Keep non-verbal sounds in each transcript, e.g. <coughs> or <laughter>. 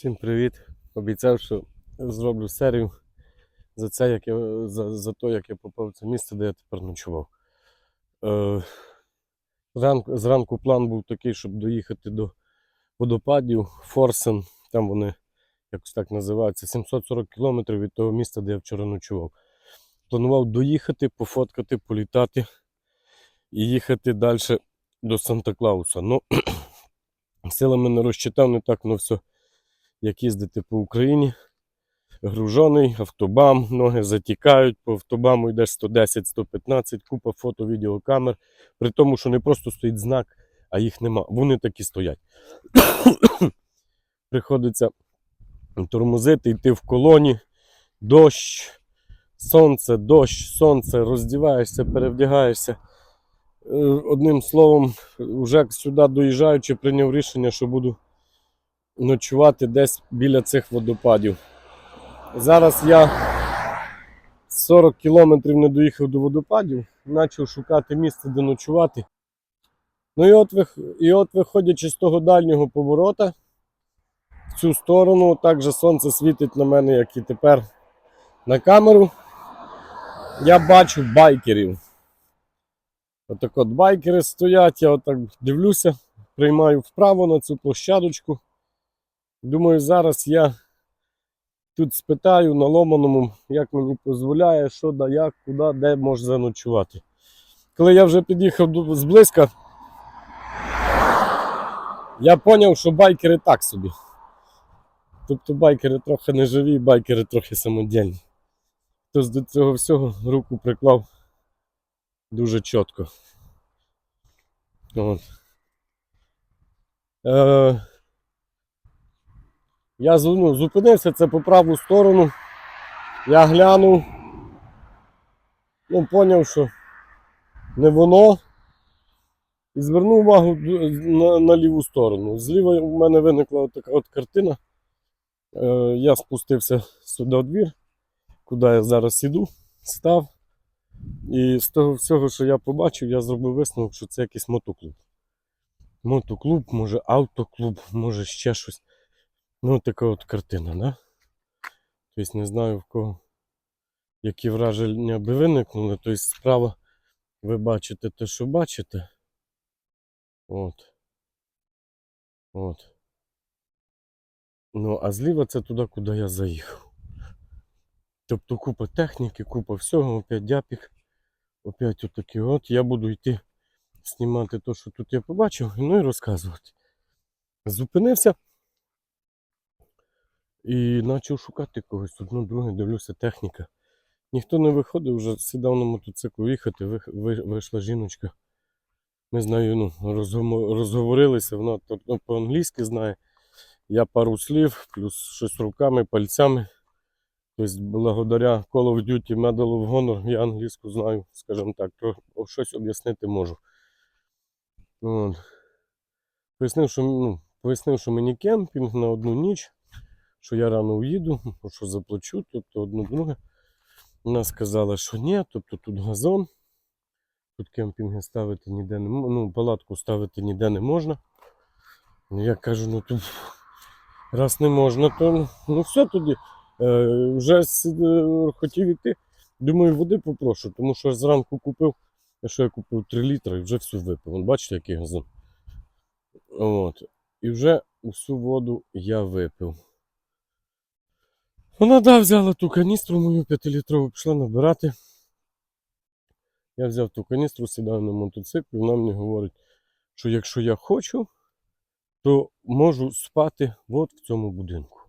Всім привіт! Обіцяв, що зроблю серію за це, як я, за, за те, як я попав в це місце, де я тепер ночував. Е, зранку, зранку план був такий, щоб доїхати до водопадів Форсен. Там вони якось так називаються. 740 кілометрів від того місця, де я вчора ночував. Планував доїхати, пофоткати, політати і їхати далі до Санта-Клауса. Ну, <clears throat> силами не розчитав, не так воно все як їздити по Україні. Гружений, автобам, ноги затікають, по автобаму йдеш 110-115, купа фото, відеокамер. При тому, що не просто стоїть знак, а їх нема. Вони такі стоять. <coughs> Приходиться тормозити, йти в колоні, дощ, сонце, дощ, сонце, роздіваєшся, перевдягаєшся. Е, Одним словом, вже сюди доїжджаючи, прийняв рішення, що буду ночувати десь біля цих водопадів. Зараз я 40 кілометрів не доїхав до водопадів, почав шукати місце, де ночувати. Ну і от, і от виходячи з того дальнього поворота, в цю сторону, так же сонце світить на мене, як і тепер на камеру. Я бачу байкерів. Отак от байкери стоять, я отак дивлюся, приймаю вправо на цю площадочку. Думаю, зараз я тут спитаю на ломаному, як мені дозволяє, що да як, куди, де можна заночувати. Коли я вже під'їхав зблизька, я зрозумів, що байкери так собі. Тобто байкери трохи не живі, байкери трохи самодільні. Хтось до цього всього руку приклав дуже чітко. От. Е, я ну, зупинився це по праву сторону. Я глянув. Ну, поняв, що не воно. І звернув увагу на, на ліву сторону. Зліва у мене виникла от така от картина. Е, я спустився сюди у двір, куди я зараз іду, став. І з того всього, що я побачив, я зробив висновок, що це якийсь мотоклуб. Мотоклуб, може автоклуб, може ще щось. Ну, така от картина, да? Тобто не знаю в кого які враження би виникнули. Тобто справа ви бачите те, що бачите. От. От. Ну, а зліва це туди, куди я заїхав. Тобто купа техніки, купа всього, опять дяпік. Опять отакі от. Я буду йти знімати те, що тут я побачив, ну і розказувати. Зупинився. І почав шукати когось. Одну, друге, дивлюся, техніка. Ніхто не виходив, вже сідав на мотоцикл їхати, ви- ви- вийшла жіночка. Ми з нею ну, розговорилися, вона по-англійськи знає. Я пару слів, плюс щось руками, пальцями. Тобто, благодаря Call of Duty Medal of Honor я англійську знаю, скажімо так, то щось об'яснити можу. От. Пояснив, що, ну, пояснив, що мені кемпінг на одну ніч, що я рано уїду, <laughs> що заплачу, тобто одну друге. Вона сказала, що ні, тобто тут газон, тут кемпінги ставити ніде не можна, ну, палатку ставити ніде не можна. Ну, Я кажу, ну тут раз не можна, то ну все тоді. Е, вже е, хотів іти. Думаю, води попрошу, тому що зранку купив, що я купив 3 літри і вже всю випив. Бачите, який газон. От. І вже всю воду я випив. Вона да, взяла ту каністру мою 5-літрову, пішла набирати. Я взяв ту каністру, сідаю на мотоцикл, вона мені говорить, що якщо я хочу, то можу спати от в цьому будинку.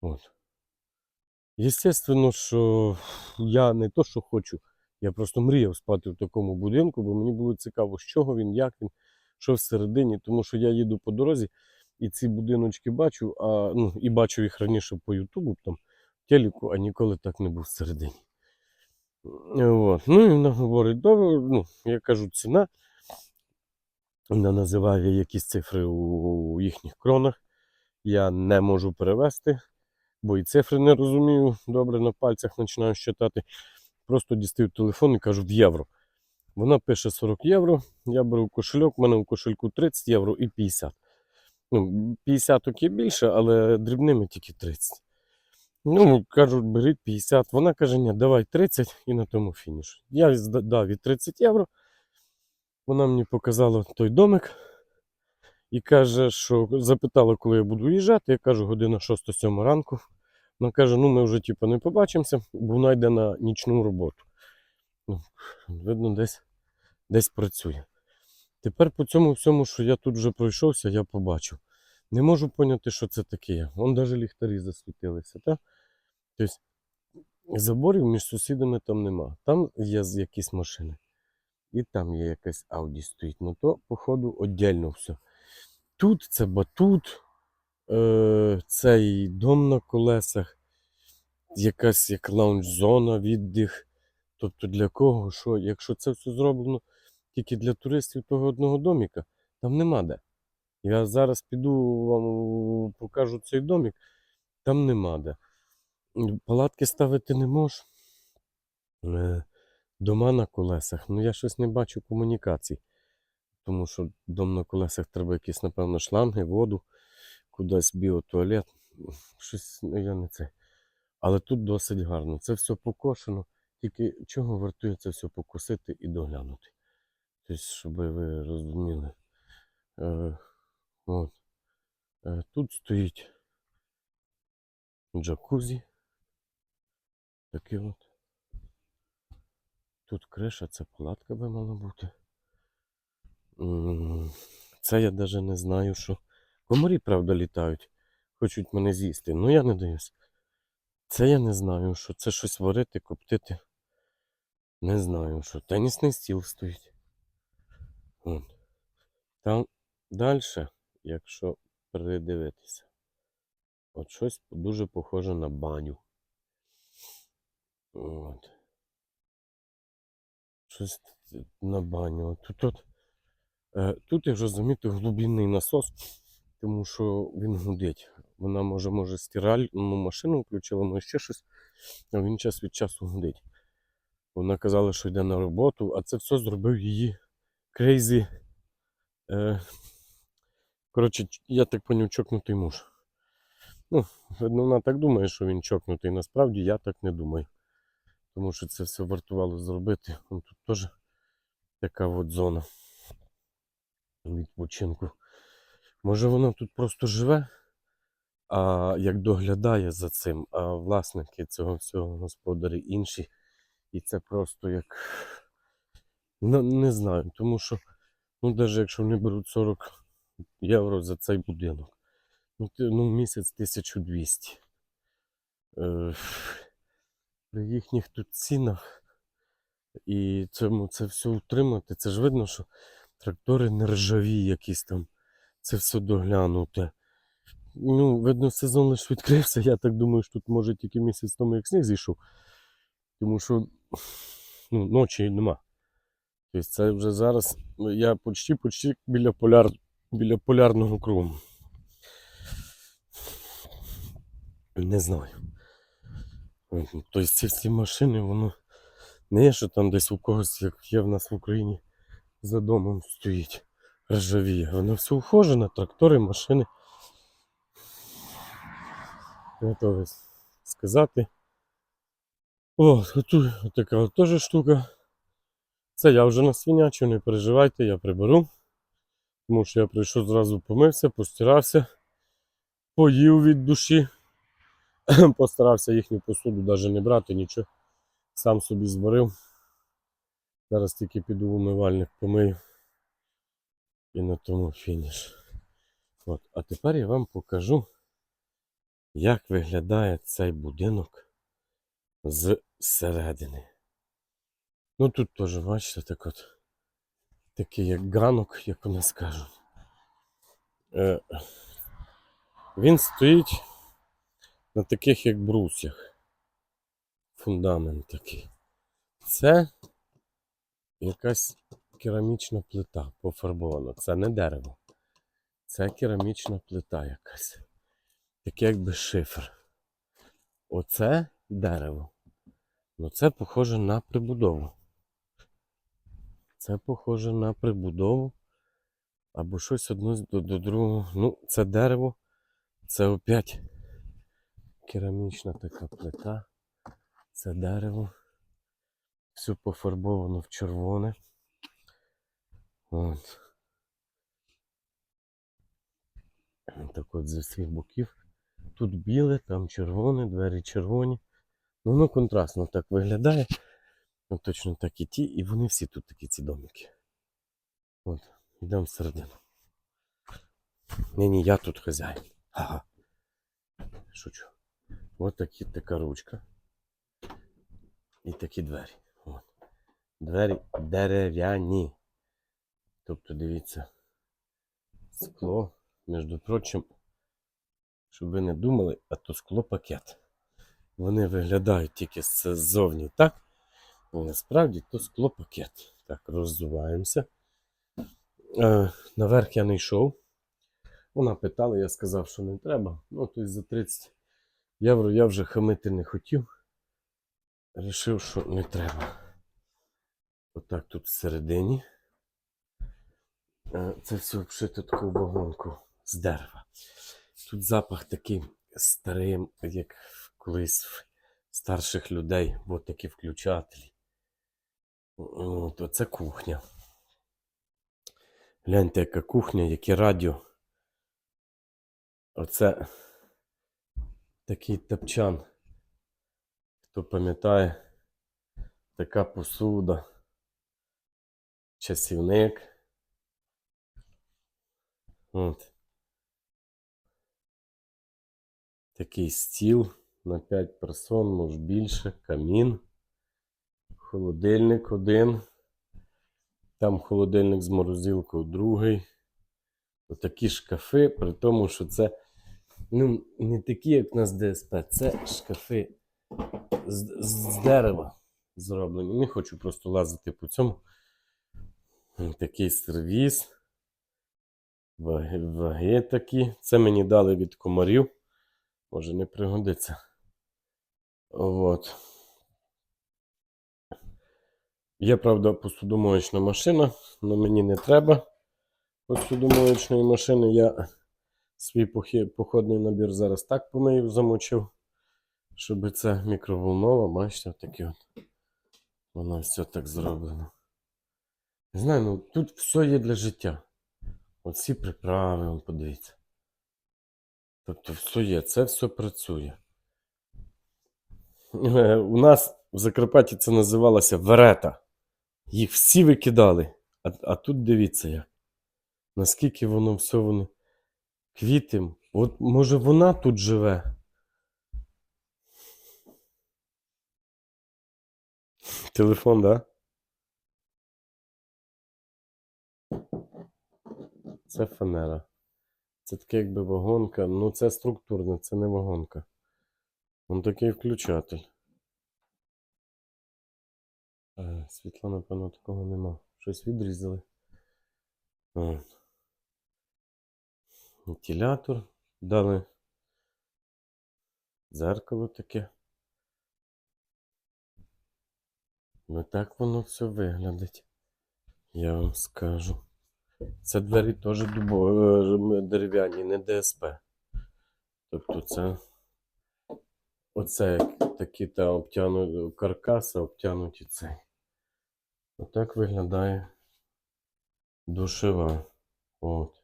От. Єстественно, що я не то, що хочу, я просто мріяв спати в такому будинку, бо мені було цікаво, з чого він, як він, що всередині, тому що я їду по дорозі і ці будиночки бачу, а, ну, і бачив їх раніше по Ютубу, там, в телеку, а ніколи так не був всередині. От. Ну і вона говорить, добре, ну, я кажу, ціна. Вона називає якісь цифри у їхніх кронах. Я не можу перевести, бо і цифри не розумію. Добре, на пальцях починаю щитати. Просто дістаю телефон і кажу в євро. Вона пише 40 євро. Я беру кошельок, в мене у кошельку 30 євро і 50. Ну, 50 є більше, але дрібними тільки 30. Ну, кажуть, беріть 50. Вона каже, ні, давай 30 і на тому фініш. Я дав їй 30 євро. Вона мені показала той домик і каже, що запитала, коли я буду їжджати. Я кажу, година 6-7 ранку. Вона каже, ну ми вже типу, не побачимося, бо вона йде на нічну роботу. Ну, видно, десь, десь працює. Тепер по цьому всьому, що я тут вже пройшовся, я побачив. Не можу поняти, що це таке. Вон навіть ліхтарі засвітилися. Та? Тобто заборів між сусідами там нема. Там є якісь машини. І там є якась Audi стоїть. Ну то, походу, віддільно все. Тут це батут, е, цей дом на колесах, якась як лаунж-зона, віддих. Тобто для кого, що, якщо це все зроблено тільки для туристів того одного доміка, там нема де. Я зараз піду вам покажу цей домик, там нема де. Палатки ставити не можеш. Дома на колесах. Ну я щось не бачу комунікацій. Тому що дом на колесах треба якісь, напевно, шланги, воду, кудись біотуалет. Щось ну, я не це. Але тут досить гарно. Це все покошено. Тільки чого вартує це все покосити і доглянути. Тобто, щоб ви розуміли. Е, от. Е, тут стоїть джакузі. Такий от. Тут криша, це палатка би мала бути. Це я навіть не знаю, що. Комарі, правда, літають. Хочуть мене з'їсти. Ну я не даюсь. Це я не знаю, що це щось варити, коптити. Не знаю, що. Тенісний стіл стоїть. От. Там далі, якщо придивитися, от щось дуже похоже на баню. От. Щось на баню. Тут, от, е, тут, як вже замітив, глибинний насос, тому що він гудить. Вона може, може, стиральну машину включила, може ще щось, а він час від часу гудить. Вона казала, що йде на роботу, а це все зробив її крейзі. Коротше, я так поняв, чокнутий муж. Ну, вона так думає, що він чокнутий. Насправді я так не думаю. Тому що це все вартувало зробити. Вон тут теж така от зона відпочинку. Може вона тут просто живе, а як доглядає за цим, а власники цього всього господарі інші. І це просто як. Ну, не знаю, тому що, ну, навіть якщо вони беруть 40 євро за цей будинок, ну, ну місяць 1200. Е, при їхніх тут цінах і цьому це все утримати, це ж видно, що трактори не ржаві якісь там. Це все доглянуте. Ну, видно, сезон лише відкрився. Я так думаю, що тут може тільки місяць тому, як сніг зійшов. Тому що ну, ночі нема. Тобто це вже зараз ну, я почти, почти біля, поляр, біля полярного кругу. Не знаю. Тобто ці всі машини, воно не є, що там десь у когось, як є в нас в Україні, за домом стоїть ржавіє. Воно все ухожено, трактори, машини. Готовий сказати. О, тут така теж штука. Це я вже насвинячу, не переживайте, я приберу. Тому що я прийшов зразу помився, постирався, поїв від душі. <clears throat> Постарався їхню посуду навіть не брати, нічого. Сам собі зварив. Зараз тільки піду в умивальник помию. І на тому фініш. От. А тепер я вам покажу, як виглядає цей будинок зсередини. Ну тут теж, бачите, так от, такий як ганок, як у нас кажуть. Е, він стоїть на таких як брусях. Фундамент такий. Це якась керамічна плита пофарбована. Це не дерево. Це керамічна плита якась. Таке якби шифер. Оце дерево. Ну це похоже на прибудову. Це похоже на прибудову. Або щось одно з- до, до другого. Ну, це дерево, це опять керамічна така плита. Це дерево. Все пофарбовано в червоне. От. Так от зі всіх боків. Тут біле, там червоне, двері червоні. Ну, воно контрастно так виглядає. Ну, точно так і ті, і вони всі тут такі ці домики. От, йдемо всередину. Ні, ні, я тут хазяїн. Ага. Шучу. От такі, така ручка. І такі двері. От. Двері дерев'яні. Тобто, дивіться, скло, між прочим, щоб ви не думали, а то скло пакет. Вони виглядають тільки ззовні так. Насправді то скло пакет. Так, роззуваємося. Е, наверх я не йшов. Вона питала, я сказав, що не треба. Ну, тобто за 30 євро я вже хамити не хотів. Рішив, що не треба. Отак тут всередині. Е, Це все вшито таку вагонку з дерева. Тут запах такий старий, як колись в старших людей, бо такі включателі. От, оце кухня. Гляньте, яка кухня, яке радіо. Оце такий тапчан. Хто пам'ятає, така посуда, часівник. От. Такий стіл на 5 персон, може більше, камін. Холодильник один. Там холодильник з морозилкою другий. Отакі шкафи, при тому, що це ну, не такі, як у нас ДСП, це шкафи з, з дерева зроблені. Не хочу просто лазити по цьому. Такий сервіс. Ваги, ваги такі. Це мені дали від комарів. Може не пригодиться. От. Є, правда, посудомоєчна машина, але мені не треба посудомоєчної машини. Я свій походний набір зараз так помию, замочив, щоб це мікроволнова, бачите, таке от. Воно все так зроблено. Не знаю, ну тут все є для життя. Всі приправи, вон, подивіться. Тобто все є, це все працює. Е, У нас в Закарпатті це називалося верета. Їх всі викидали. А, а тут дивіться як. Наскільки воно все вони квіти. От може вона тут живе. Телефон, да? Це фанера. Це таке якби вагонка. Ну це структурне, це не вагонка. Вон такий включатель. Е, Світла, напевно, такого нема. Щось відрізали. Вентилятор. Дали дзеркало таке. Ну так воно все виглядить. Я вам скажу. Це двері теж е, дерев'яні, не ДСП. Тобто це. Оце як такі та обтянуті каркаси обтянуті цей. Отак виглядає душева. От.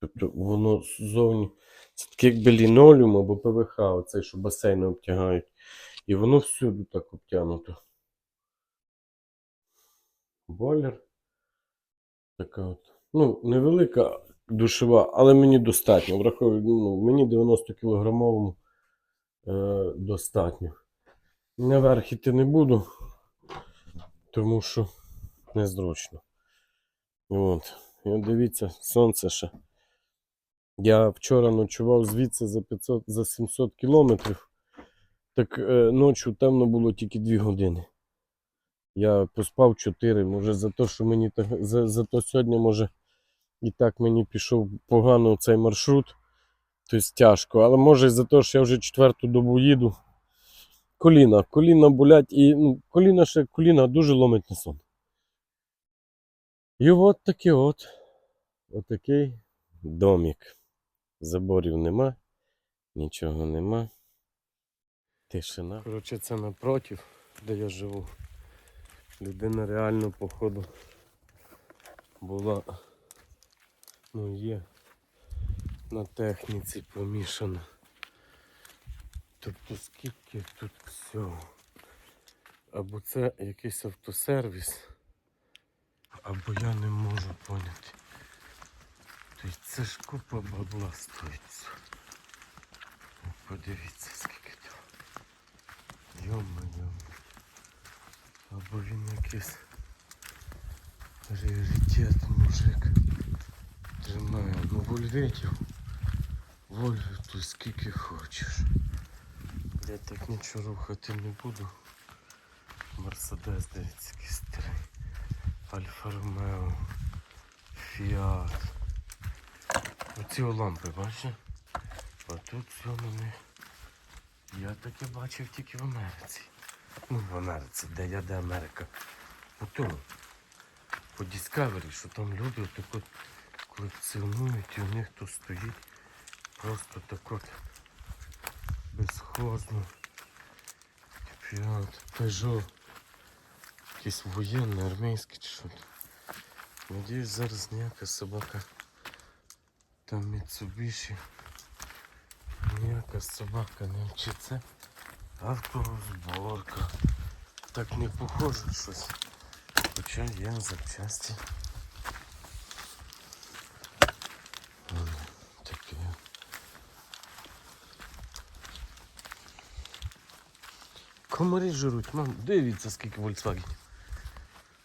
Тобто воно ззовні. Це таке якби лінолеум або ПВХ, оцей, що басейни обтягають. І воно всюди так обтянуто. Бойлер. Така от. Ну, невелика душева, але мені достатньо. Враховую, ну, мені 90 кілограмовому е, достатньо. Наверх іти не буду, тому що незручно. От. І от дивіться, сонце ще. Я вчора ночував звідси за 500, за 700 кілометрів. Так е, ночі темно було тільки 2 години. Я поспав 4, може за те, що мені так, за, за то сьогодні, може, і так мені пішов погано цей маршрут. Тобто тяжко. Але може за те, що я вже четверту добу їду. Коліна. Коліна болять і ну, коліна ще коліна дуже ломить на сон. І от такий от. Отакий домик. Заборів нема, нічого нема. Тишина. Коротше, це напротив, де я живу. Людина реально, походу, була, ну є, на техніці помішана. Тобто скільки тут всього. Або це якийсь автосервіс, або я не можу поняти. Тобто це ж купа бабла стоїть. Ну, Подивіться, скільки там. Йо-моє. Або він якийсь раритет, мужик. Тримає. Ну вольветів. Вольвів тут скільки хочеш. Я так нічого рухати не буду. Мерседес, дивіться, який старий. Альфа Ромео. Фіат. Оці лампи, бачите? А тут все них. Я таке бачив тільки в Америці. Ну, в Америці, де я, де Америка. По. По Discovery, що там люди отак от колекціонують і у них тут стоїть просто так от безхозно. Фіат, Peugeot. Якийсь воєнний, армійський чи що. Надіюсь, зараз ніяка собака. Там Mitsubishi. Ніяка собака не вчиться. Авторозборка. Так не похоже щось. Хоча є запчасті. Воно Таке. Комарі жируть, мам, дивіться скільки Volkswagen.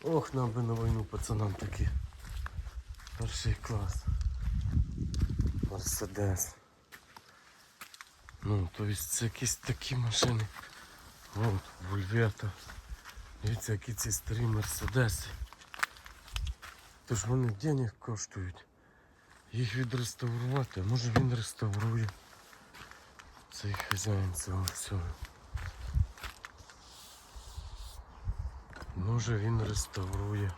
Ох, нам би на війну пацанам такі. Перший клас. Мерседес. Ну, то есть це якісь такі машини. От, Вольвета. Дивіться, які ці старі мерседеси. Тож вони денег коштують. Їх відреставрувати, може він реставрує. Цей хазяїн цього всього. Може він реставрує.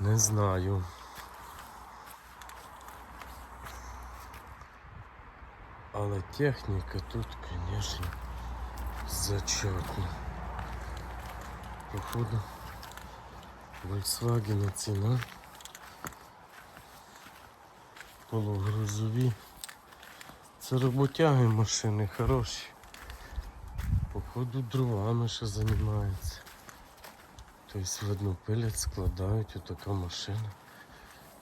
Не знаю. Але техніка тут, звісно, зачетна. Походу, Volkswagen ціна. Полугрузові. Це роботяги машини хороші. Походу дровами ще займаються. Тобто видно пилять, складають отака машина.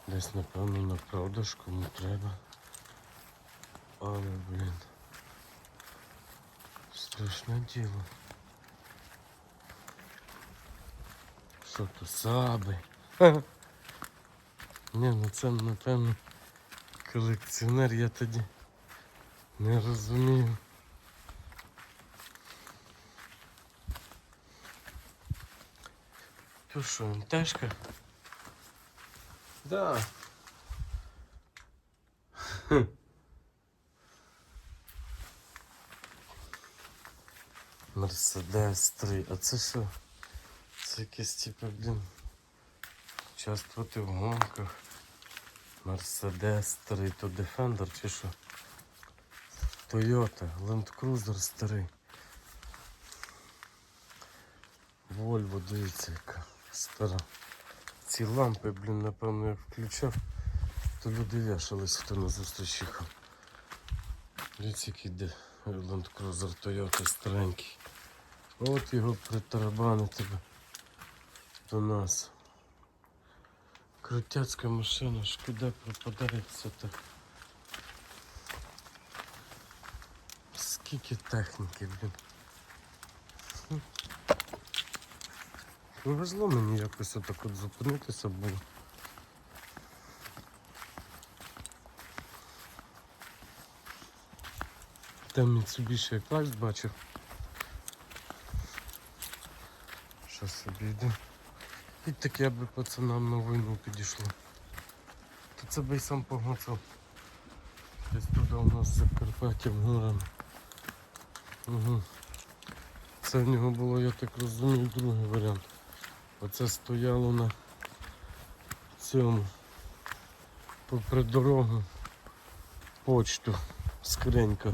Десь напевно на продаж кому треба. Але, блін. Страшне діло. Що то саби? Ха. Ні, ну це напевно колекціонер я тоді не розумію. То що, МТшка? Да. Мерседес 3. А це що? Це якесь типу, блін. Участвувати в гонках. Мерседес 3. То Defender чи що? Toyota, Land Cruiser старий. Volvo, дивіться, яка стара. Ці лампи, блін, напевно, як включав, то люди вішались, хто на зустріч їхав. Дивіться, який де Land Cruiser Toyota старенький. От його притарабанити би до нас. Крутяцька машина, шкода пропадає все так. Скільки техніки, блін. Повезло мені якось отак от зупинитися було. Там Mitsubishi я клас бачив. Що собі йде. І таке би пацанам на війну підійшло. То це би й сам погнацав. Десь туди у нас за Карпаттям горами. Угу. Це в нього було, я так розумію, другий варіант. Оце стояло на цьому. Попри дорогу. Почту. Скринька.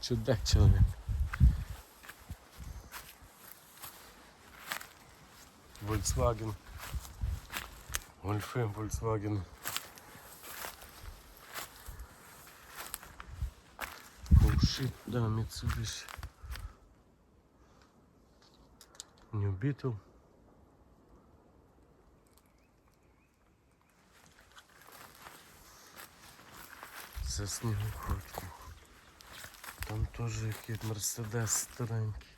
Чудак чоловік. Volkswagen. Гольфи Volkswagen. Shit, да, Mitsubishi. Beetle. Це снігоход. Там теж якийсь Мерседес старенький.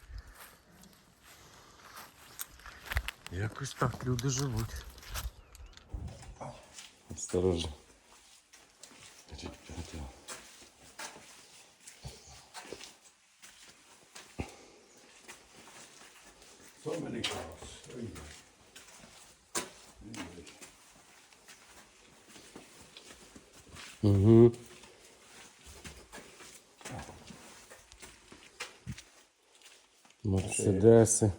Якось так люди живуть. Осторожно. So many cars. Anyway. Угу. Мерседеси.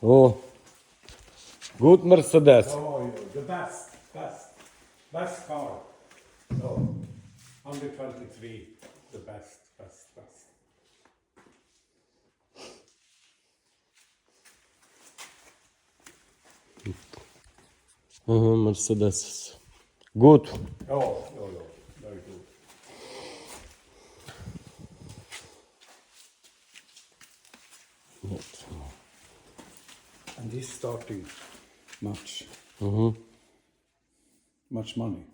О! Гуд Мерседес. So Good. Oh, oh, oh, good. And he's starting much. Mm -hmm. Much money.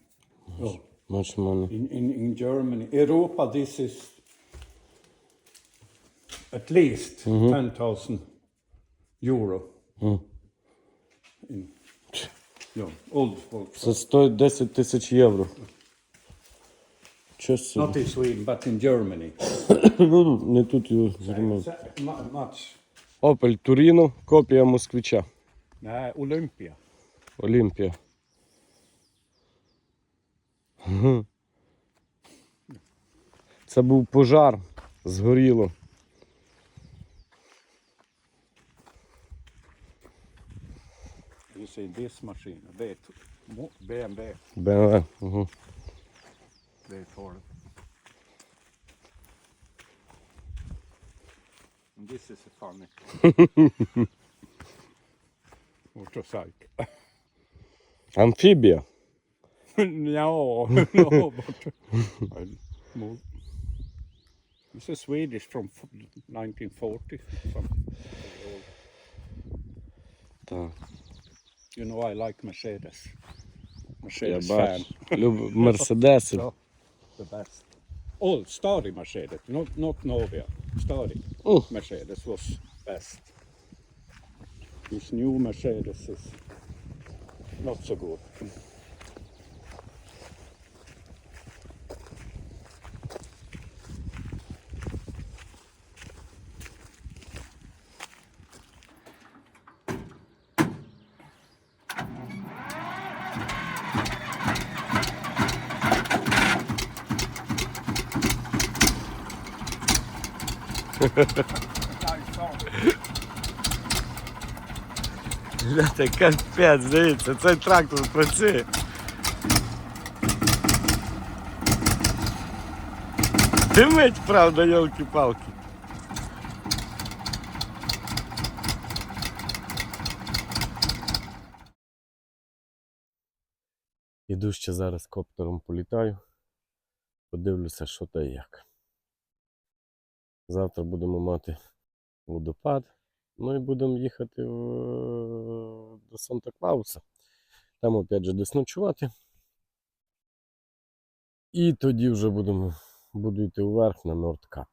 Much, oh. much money. In, in, in Germany, Europa, this is at least mm -hmm. 10,000 euro. Mm. In old. Це стоїть 10 тисяч євро. Собі? Not in Sweden, but in Germany. <coughs> Ну, Не тут його mu- much. Opel Туріно, копія москвича. Nej, Olympia. Олімпія. Це був пожар, згоріло. You see this machine, B- mo- BMW, БМВ. Угу. V4. And this is a funny. Motorcycle. Амфібія. no, no, but I moved. This is Swedish from f- 1940. Something. Так, You know, I like Mercedes. я Mercedes fan. бачу. Люб... Мерседеси. So, <laughs> the best. Oh, Stari Mercedes, not not Novia. Stari Oh. Mercedes was best. This new Mercedes is not so good. Гляньте, капець, дивіться, цей трактор працює. Димить, правда, йолки-палки. Іду ще зараз коптером політаю. Подивлюся, що та як. Завтра будемо мати водопад. Ну і будемо їхати в... до Санта-Клауса. Там опять же десь ночувати. І тоді вже будемо буду йти вверх на Нордкап.